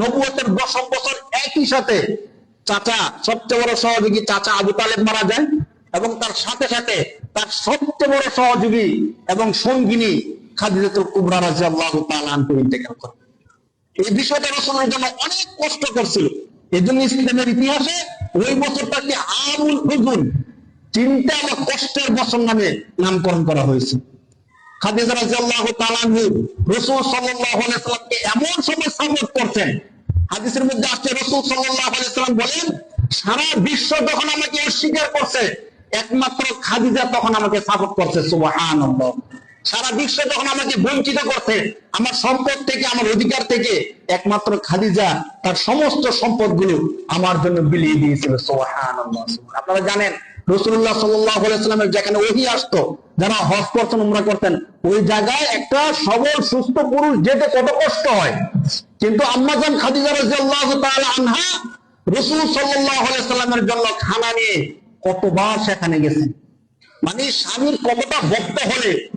নবুয়তের দশম বছর একই সাথে চাচা, সবচেয়ে বড় সহযোগী চাচা আবু তালেব মারা যায় এবং তার সাথে সাথে তার সবচেয়ে বড় সহযোগী এবং সঙ্গিনী খাদিজাতুল কুবরা রাদিয়াল্লাহু তাআলা আনহু ইন্তেকাল করেন। এই বিষয়টা রসুলের জন্য অনেক কষ্ট করছিল। এই জন্য ইসলামের ইতিহাসে ওই বছরটাকে আমুল হুজুন চিন্তা বা কষ্টের বছর নামে নামকরণ করা হয়েছে। এমন সময় করছেন। মধ্যে আসছে আলাইসাল্লাম বলেন, সারা বিশ্ব যখন আমাকে অস্বীকার করছে, একমাত্র খাদিজা তখন আমাকে সাপোর্ট করছে, সুবহানাল্লাহ। সারা বিশ্ব যখন আমাকে বঞ্চিত করছে, আমার সম্পদ থেকে, আমার অধিকার থেকে, একমাত্র খাদিজা তার সমস্ত সম্পদগুলো আমার জন্য বিলিয়ে দিয়েছিল। আপনারা জানেন একটা সবল, সুস্থ পুরুষ যেতে কত হয়। কিন্তু জন্য খানা নিয়ে কতবার সেখানে গেছেন। মানে স্বামীর কতটা ভক্ত হলে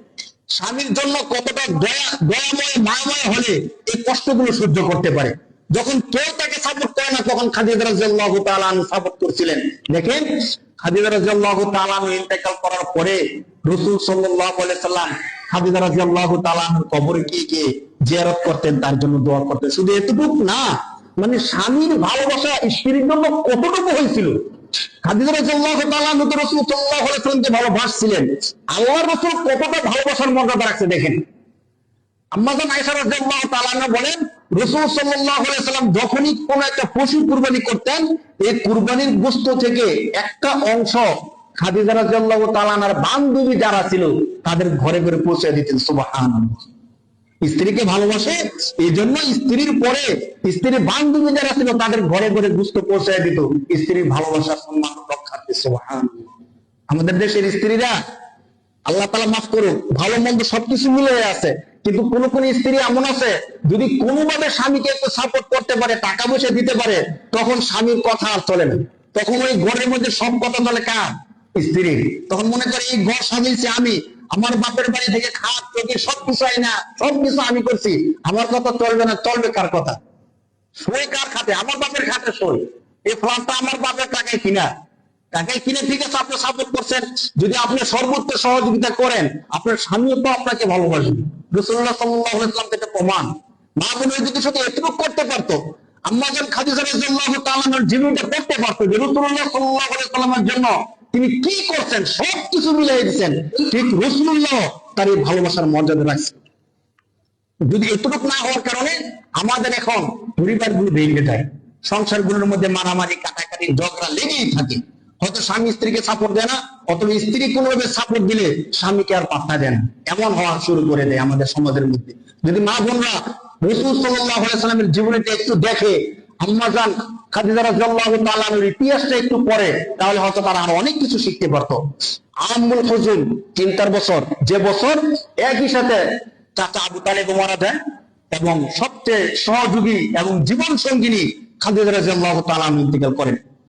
স্বামীর জন্য কতটা দয়া, দয়াময়, মায়াময় হলে এই কষ্টগুলো সহ্য করতে পারে? যখন কেউ তাকে সাপোর্ট করে না, তখন খাদিজা সাপোর্ট করছিলেন। দেখেন জিয়ারত করতেন, তার জন্য দোয়া করতেন। শুধু না মানে স্বামীর ভালোবাসা জন্য কতটুকু হয়েছিল? যখনই কোন একটা পশু কুরবানি করতেন, এই কুরবানির গোশত থেকে একটা অংশ খাদিজা রাদিয়াল্লাহু তাআলা আনহার বান্ধবী যারা ছিল, তাদের ঘরে ঘরে পৌঁছে দিতেন, সুবহানাল্লাহ। স্ত্রীকে ভালোবাসে এই জন্য স্ত্রীর পরে স্ত্রীর বান্ধবী যারা ছিল, তাদের ঘরে ঘরে গুস্ত পৌঁছায় দিত। স্ত্রীর ভালোবাসা, সম্মান রক্ষার্থে আমাদের দেশের স্ত্রীরা, আল্লাহ তালা মাফ করুক, ভালো মন্দ সবকিছু মিলে আছে। কিন্তু কোন কোন স্ত্রী এমন আছে, যদি কোনোভাবে স্বামীকে একটু সাপোর্ট করতে পারে, টাকা পয়সা দিতে পারে, তখন স্বামীর কথা আর চলে না। তখন ওই ঘরের মধ্যে সব কথা চলে কার? স্ত্রীর। তখন মনে করে, এই ঘর সাজিয়েছি আমি আমার বাপের বাড়ি থেকে খাট সবকিছু আই না সবকিছু আমি করছি। আমার কথা চলবে না, চলবে কার কথা? সই কার খাতে? আমার বাপের খাতে সই। এই ফ্ল্যাটটা আমার বাপের টাকায় কিনা? টাকায় কিনে ঠিক আছে, আপনি সাপোর্ট করছেন। যদি আপনি সর্বোচ্চ সহযোগিতা করেন, আপনার স্বামীও তো আপনাকে ভালোবাসবে। রসুল্লাহ সাল্লাম প্রমাণ। মা বোনের যদি শুধু এতটুকু করতে পারতো। আম্মাজান খাদিজা রাদিয়াল্লাহু তাআলার জীবনটা করতে পারতো যে রাসূলুল্লাহ সাল্লাল্লাহু জন্য তিনি কি করছেন সবকিছু মিলিয়ে দিয়েছেন ঠিক রাসূলুল্লাহ তার এই ভালোবাসার মর্যাদা রাখছেন। যদি এতটুকু না হওয়ার কারণে আমাদের এখন পরিবারগুলো ভেঙে যায়। সংসারগুলোর মধ্যে মারামারি, কাটাকাটি, ঝগড়া লেগেই থাকে। হয়তো স্বামী স্ত্রীকে সাপোর্ট দেয় না, অথবা স্ত্রী কোনোভাবে সাপোর্ট দিলে স্বামীকে আর পাত্তা দেয় না। এমন হওয়া শুরু করে দেয় আমাদের সমাজের মধ্যে। যদি মা বোনরা রসুল সাল্লাহ সাল্লামের জীবনীটা একটু দেখে আম্মাজান একটু তাহলে হয়তো তারা অনেক কিছু শিখতে পারতো। বছর। যে বছর একই সাথে আবু এবং সবচেয়ে সহযোগী এবং জীবন সঙ্গিনী খাদিজা রাদিয়াল্লাহু তাআলা ইন্তেকাল করেন।